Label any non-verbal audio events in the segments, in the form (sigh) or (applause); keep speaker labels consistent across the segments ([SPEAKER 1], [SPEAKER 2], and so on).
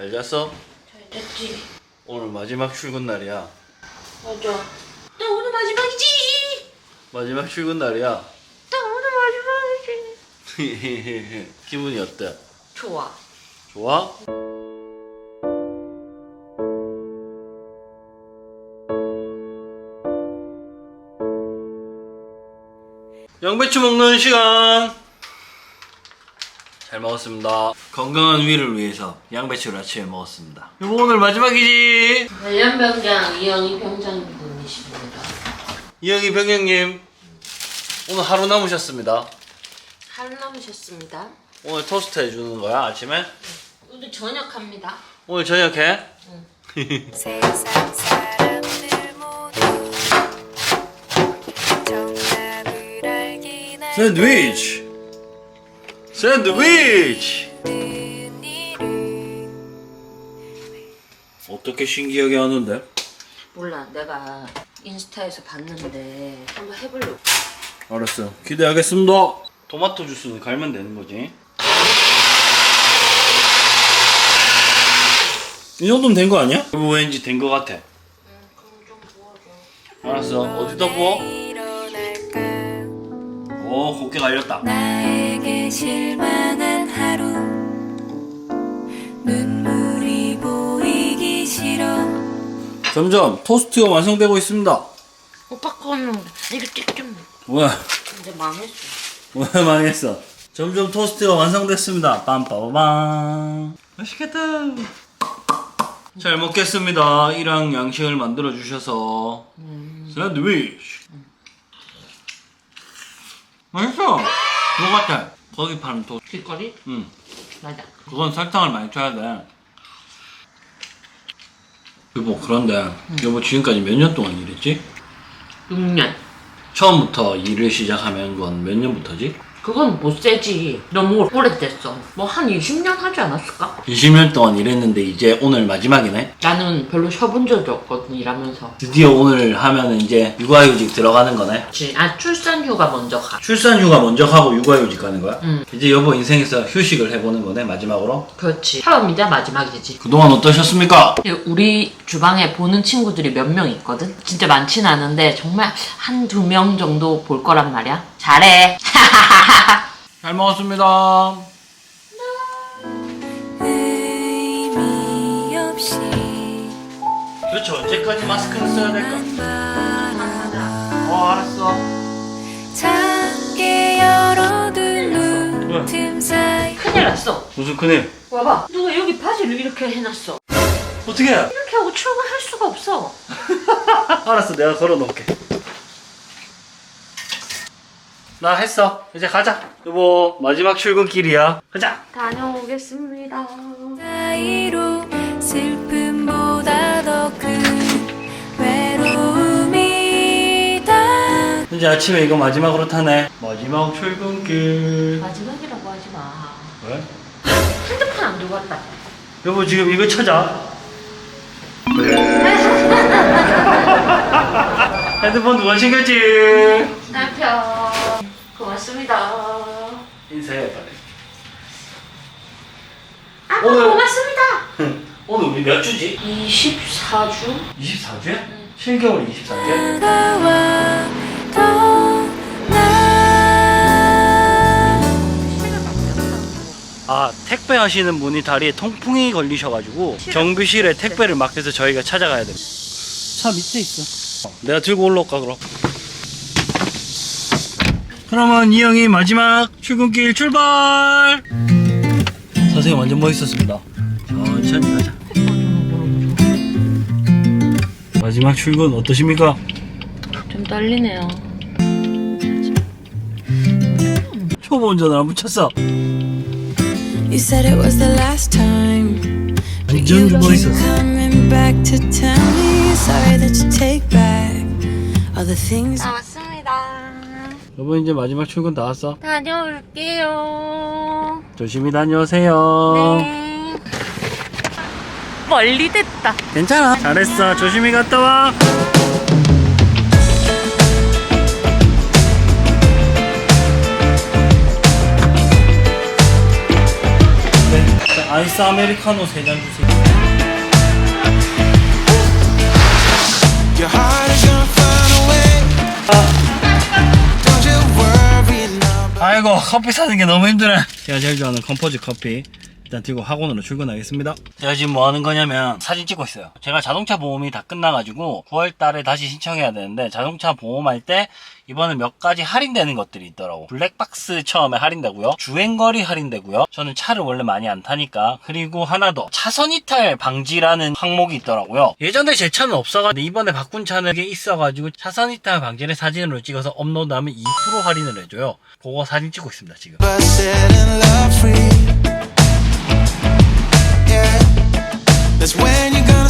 [SPEAKER 1] 잘 잤어?
[SPEAKER 2] 잘 잤지?
[SPEAKER 1] 오늘 마지막 출근 날이야.
[SPEAKER 2] 맞아. 나 오늘 마지막이지.
[SPEAKER 1] 마지막 출근 날이야.
[SPEAKER 2] 나 오늘 마지막이지. (laughs)
[SPEAKER 1] 기분이 어때?
[SPEAKER 2] 좋아.
[SPEAKER 1] 좋아? 양배추 먹는 시간. 잘 먹었습니다. 건강한 위를 위해서 양배추를 아침에 먹었습니다. 여보 오늘 마지막이지.
[SPEAKER 2] 관련병장 이영희 병장님이십니다.
[SPEAKER 1] 이영희 병영님 오늘 하루 남으셨습니다.
[SPEAKER 2] 하루 남으셨습니다.
[SPEAKER 1] 오늘 토스트 해주는 거야 아침에?
[SPEAKER 2] 오늘 저녁 합니다.
[SPEAKER 1] 오늘 저녁해? (laughs)
[SPEAKER 3] 세상 사람들 모두 정답을 알긴
[SPEAKER 1] 샌드위치! 샌드위치! 어떻게 신기하게 하는데?
[SPEAKER 2] 몰라. 내가 인스타에서 봤는데 한번 해보려고.
[SPEAKER 1] 알았어. 기대하겠습니다. 토마토 주스는 갈면 되는 거지. 이 정도면 된 거 아니야? 이거 왠지 된 거 같아.
[SPEAKER 2] 그럼 좀 부어줘.
[SPEAKER 1] 알았어. 어디다 부어? 오, 곱게 갈렸다.
[SPEAKER 3] 나에게 실망한 하루 눈물이 보이기 싫어
[SPEAKER 1] 점점 토스트가 완성되고 있습니다.
[SPEAKER 2] 오빠 거는 이거 찍좀
[SPEAKER 1] 왜?
[SPEAKER 2] 이제 망했어.
[SPEAKER 1] 왜 망했어? 점점 토스트가 완성됐습니다. 빰빠바방. 맛있겠다. 잘 먹겠습니다. 이랑 양식을 만들어 주셔서 샌드위치. 맛있어. 그거 같아. 거기 파는 토스트.
[SPEAKER 2] 길거리?
[SPEAKER 1] 응.
[SPEAKER 2] 맞아.
[SPEAKER 1] 그건 설탕을 많이 줘야 돼. 여보 그런데 여보 지금까지 몇 년 동안 일했지?
[SPEAKER 2] 6년.
[SPEAKER 1] 처음부터 일을 시작하면 건몇 년부터지?
[SPEAKER 2] 그건 못 세지. 너무 오래됐어. 뭐 한 20년 하지 않았을까?
[SPEAKER 1] 20년 동안 일했는데 이제 오늘 마지막이네.
[SPEAKER 2] 나는 별로 쉬어본 적이 없거든 일하면서.
[SPEAKER 1] 드디어 오늘 하면 이제 육아휴직 들어가는 거네.
[SPEAKER 2] 그치. 아 출산 휴가 먼저 가.
[SPEAKER 1] 출산 휴가 먼저 하고 육아휴직 가는 거야?
[SPEAKER 2] 응.
[SPEAKER 1] 이제 여보 인생에서 휴식을 해보는 거네 마지막으로.
[SPEAKER 2] 그렇지. 처음이자 마지막이지.
[SPEAKER 1] 그동안 어떠셨습니까?
[SPEAKER 2] 우리 주방에 보는 친구들이 몇 명 있거든? 진짜 많진 않은데 정말 한 두 명 정도 볼 거란 말이야. 잘해. (laughs)
[SPEAKER 1] 잘 먹었습니다.
[SPEAKER 3] 의미 없이
[SPEAKER 1] 도대체 언제까지 마스크를 써야 될까? 어 알았어.
[SPEAKER 3] 작게 열어둘
[SPEAKER 1] 왜?
[SPEAKER 3] 눈틈 사이
[SPEAKER 2] 큰일 났어.
[SPEAKER 1] 무슨 큰일?
[SPEAKER 2] 와봐. 누가 여기 바지를 이렇게 해놨어.
[SPEAKER 1] 어떻게 해?
[SPEAKER 2] 이렇게 하고 출근할 수가 없어. (laughs)
[SPEAKER 1] 알았어 내가 걸어놓을게 나 했어 이제 가자 여보 마지막 출근길이야 가자
[SPEAKER 2] 다녀오겠습니다.
[SPEAKER 3] 사이로 슬픔보다 더 큰 외로움이다
[SPEAKER 1] 이제 아침에 이거 마지막으로 타네 마지막 출근길
[SPEAKER 2] 마지막이라고 하지 마.
[SPEAKER 1] 왜?
[SPEAKER 2] 핸드폰 안 들고 왔다.
[SPEAKER 1] 여보 지금 이거 찾아 (laughs) 핸드폰 누가 챙겼지?
[SPEAKER 2] 남편. 고맙습니다.
[SPEAKER 1] 인사해 빨리
[SPEAKER 2] 아빠
[SPEAKER 1] 오늘-
[SPEAKER 2] 고맙습니다.
[SPEAKER 1] 오늘 우리 몇 주지?
[SPEAKER 2] 24주?
[SPEAKER 1] 24주야? 7개월 24주야?
[SPEAKER 3] 다가와 떠나
[SPEAKER 1] 아 택배 하시는 분이 다리에 통풍이 걸리셔가지고 정비실에 택배를 맡겨서 저희가 찾아가야 됩니다 차 밑에 있어 어, 내가 들고 올라올까 그럼 그러면 이 형이 마지막 출근길 출발 선생님 완전 멋있었습니다 천천히 가자 마지막 출근 어떠십니까?
[SPEAKER 2] 좀 떨리네요.
[SPEAKER 1] 초보 운전을 안 붙였어
[SPEAKER 3] You said it was the last time
[SPEAKER 1] 완전
[SPEAKER 3] You
[SPEAKER 1] 좀
[SPEAKER 3] keep
[SPEAKER 1] 멋있었어
[SPEAKER 3] coming back to tell me Sorry that you take back All the things
[SPEAKER 2] 나왔습니다.
[SPEAKER 1] 여보 이제 마지막 출근 다 왔어
[SPEAKER 2] 다녀올게요.
[SPEAKER 1] 조심히 다녀오세요
[SPEAKER 2] 네. 멀리 됐다.
[SPEAKER 1] 괜찮아. 잘했어. 조심히 갔다 와. 네. 자, 아이스 아메리카노 세잔 주세요.
[SPEAKER 4] Your
[SPEAKER 1] 아이고 커피 사는 게 너무 힘드네. 제가 제일 좋아하는 컴포즈 커피 일단 들고 학원으로 출근하겠습니다. 제가 지금 뭐 하는 거냐면 사진 찍고 있어요. 제가 자동차 보험이 다 끝나가지고 9월 달에 다시 신청해야 되는데 자동차 보험할 때 이번에 몇 가지 할인되는 것들이 있더라고. 블랙박스 처음에 할인되고요. 주행거리 할인되고요. 저는 차를 원래 많이 안 타니까. 그리고 하나 더. 차선 이탈 방지라는 항목이 있더라고요. 예전에 제 차는 없어가지고 이번에 바꾼 차는 이게 있어가지고 차선 이탈 방지를 사진으로 찍어서 업로드하면 2% 할인을 해줘요. 그거 사진 찍고 있습니다 지금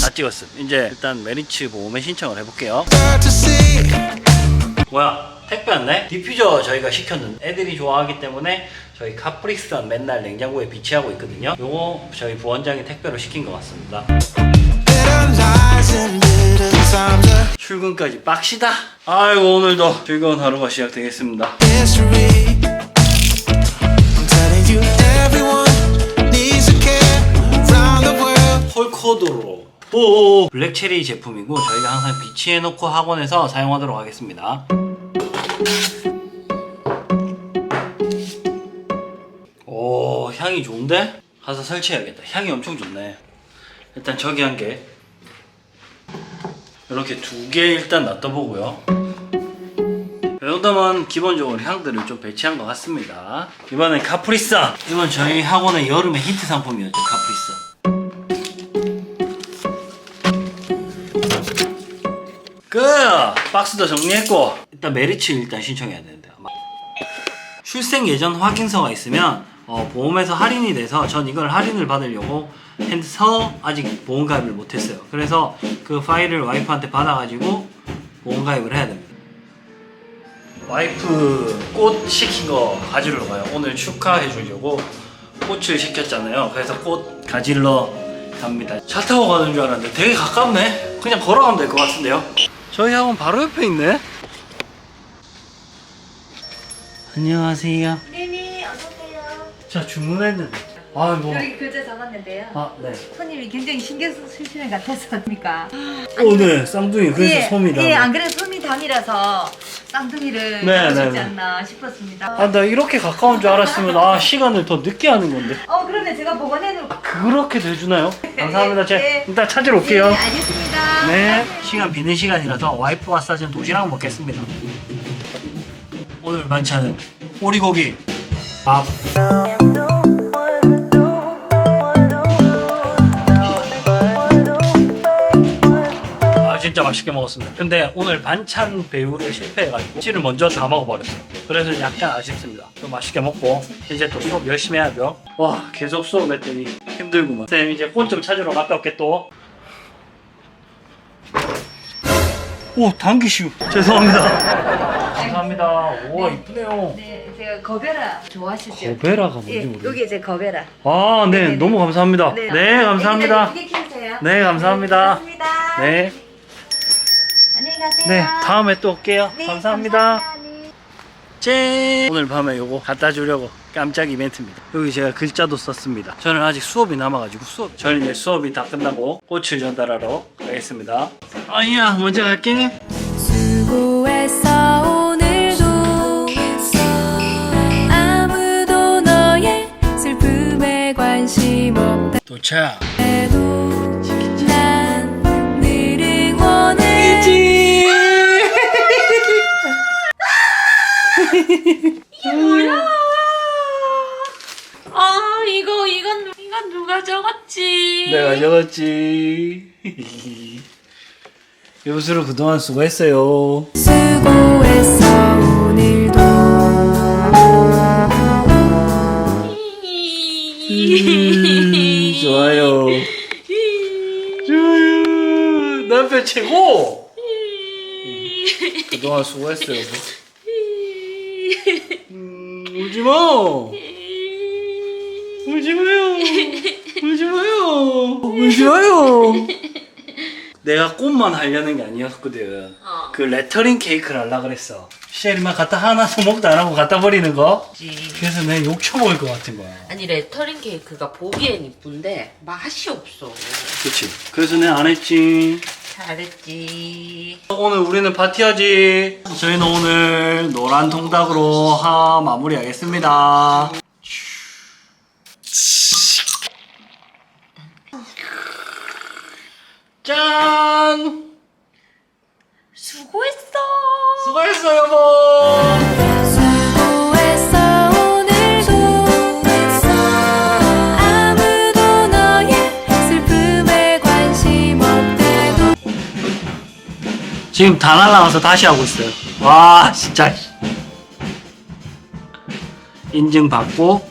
[SPEAKER 1] 다 찍었음. 이제 일단 메리츠 보험에 신청을 해볼게요. 뭐야? 택배 왔네? 디퓨저 저희가 시켰는데. 애들이 좋아하기 때문에 저희 카프리스탄 맨날 냉장고에 비치하고 있거든요. 요거 저희 부원장이 택배로 시킨 것 같습니다. 출근까지 빡시다? 아이고 오늘도 즐거운 하루가 시작되겠습니다
[SPEAKER 4] world.
[SPEAKER 1] 폴코드로. 오 블랙체리 제품이고 저희가 항상 비치해놓고 학원에서 사용하도록 하겠습니다. 오 향이 좋은데? 가서 설치해야겠다. 향이 엄청 좋네. 일단 저기 한 개. 이렇게 두 개 일단 놔둬보고요. 이 정도면 기본적으로 향들을 좀 배치한 것 같습니다. 이번엔 카프리사 이건 저희 학원의 여름의 히트 상품이었죠 카프리사 박스도 정리했고. 일단 메리츠 일단 신청해야 되는데. 출생 예전 확인서가 있으면 어, 보험에서 할인이 돼서 전 이걸 할인을 받으려고 해서 아직 보험 가입을 못했어요. 그래서 그 파일을 와이프한테 받아가지고 보험 가입을 해야 됩니다. 와이프 꽃 시킨 거 가지러 가요. 오늘 축하해 주려고 꽃을 시켰잖아요. 그래서 꽃 가지러 갑니다. 차 타고 가는 줄 알았는데 되게 가깝네? 그냥 걸어가면 될 것 같은데요 저희 학원 바로 옆에 있네 안녕하세요
[SPEAKER 5] 네네, 어서오세요.
[SPEAKER 1] 자 주문했는데 아 뭐
[SPEAKER 5] 여기 글자 적었는데요.
[SPEAKER 1] 아, 네.
[SPEAKER 5] 손님이 굉장히 신경 쓰시는 것 같아서입니까? (laughs)
[SPEAKER 1] 오, 네. 쌍둥이. 그래서 솜이 다.
[SPEAKER 5] 예, 안 그래도 솜이 담이라서 쌍둥이를
[SPEAKER 1] 네,
[SPEAKER 5] 하고
[SPEAKER 1] 네,
[SPEAKER 5] 싶지
[SPEAKER 1] 네.
[SPEAKER 5] 않나 싶었습니다.
[SPEAKER 1] 아, 나 이렇게 가까운 줄 알았으면, 아, 시간을 더 늦게 하는 건데.
[SPEAKER 5] 어, 그러면 제가 보관해놓을게요.
[SPEAKER 1] 그렇게 돼주나요? 감사합니다. 제가
[SPEAKER 5] 네.
[SPEAKER 1] 일단 찾으러 올게요.
[SPEAKER 5] 네, 알겠습니다.
[SPEAKER 1] 네. 시간 비는 시간이라서 와이프와 싸준 도시락 먹겠습니다. 오늘 반찬은 오리고기, 밥. 진짜 맛있게 먹었습니다. 근데 오늘 반찬 배우를 실패해가지고 찌를 먼저 다 먹어버렸어요. 그래서 약간 아쉽습니다. 좀 맛있게 먹고 이제 또 수업 열심히 해야죠. 와 계속 수업했더니 힘들구만. 쌤 이제 폰좀 찾으러 갔다 올게 또. 오 당기슈 죄송합니다. 감사합니다. 우와 이쁘네요.
[SPEAKER 5] 네, 제가 거베라 좋아하시죠?
[SPEAKER 1] 거베라가 뭔지
[SPEAKER 5] 예,
[SPEAKER 1] 모르겠어요.
[SPEAKER 5] 여기 이제 거베라.
[SPEAKER 1] 아, 네,
[SPEAKER 5] 네네네.
[SPEAKER 1] 너무 감사합니다. 네, 감사합니다. 네, 감사합니다. 네,
[SPEAKER 5] 가세요.
[SPEAKER 1] 네, 다음에 또 올게요.
[SPEAKER 5] 네,
[SPEAKER 1] 감사합니다.
[SPEAKER 5] 감사합니다. 네.
[SPEAKER 1] 짠! 오늘 밤에 요거 갖다 주려고 깜짝 이벤트입니다. 여기 제가 글자도 썼습니다. 저는 아직 수업이 남아가지고 수업, 저는 이제 수업이 다 끝나고 꽃을 전달하러 가겠습니다. 아니야, 먼저 갈게.
[SPEAKER 3] 수고했어 오늘도 아무도 너의 슬픔에 관심
[SPEAKER 1] 도착.
[SPEAKER 3] 없대도
[SPEAKER 2] 누가 적었지?
[SPEAKER 1] 내가 적었지. (laughs) 여보세요, 그동안 수고했어요.
[SPEAKER 3] 수고했어 오늘도
[SPEAKER 1] 음, 좋아요. 좋아요. 남편 최고. 그동안 수고했어요. (laughs) 음, 울지 마. 울지 마요. 울지 마요. 울지 마요. 내가 꽃만 하려는 게 아니었거든.
[SPEAKER 2] 어.
[SPEAKER 1] 그 레터링 케이크를 하려 그랬어. 셰리만 갖다 하나도 먹도 안 하고 갖다 버리는 거. 그래서 내가 욕 쳐먹을 것 같은 거야.
[SPEAKER 2] 아니 레터링 케이크가 보기엔 이쁜데 맛이 없어.
[SPEAKER 1] 그치. 그래서 내가 안 했지.
[SPEAKER 2] 잘했지.
[SPEAKER 1] 오늘 우리는 파티하지. 저희는 오늘 노란 통닭으로 하 마무리하겠습니다. 짠!
[SPEAKER 2] 수고했어.
[SPEAKER 1] 수고했어 여보.
[SPEAKER 3] 수고했어 오늘도 아무도 너의 슬픔에 관심 없대도
[SPEAKER 1] 지금 다 날라가서 다시 하고 있어요. 와 진짜. 인증 받고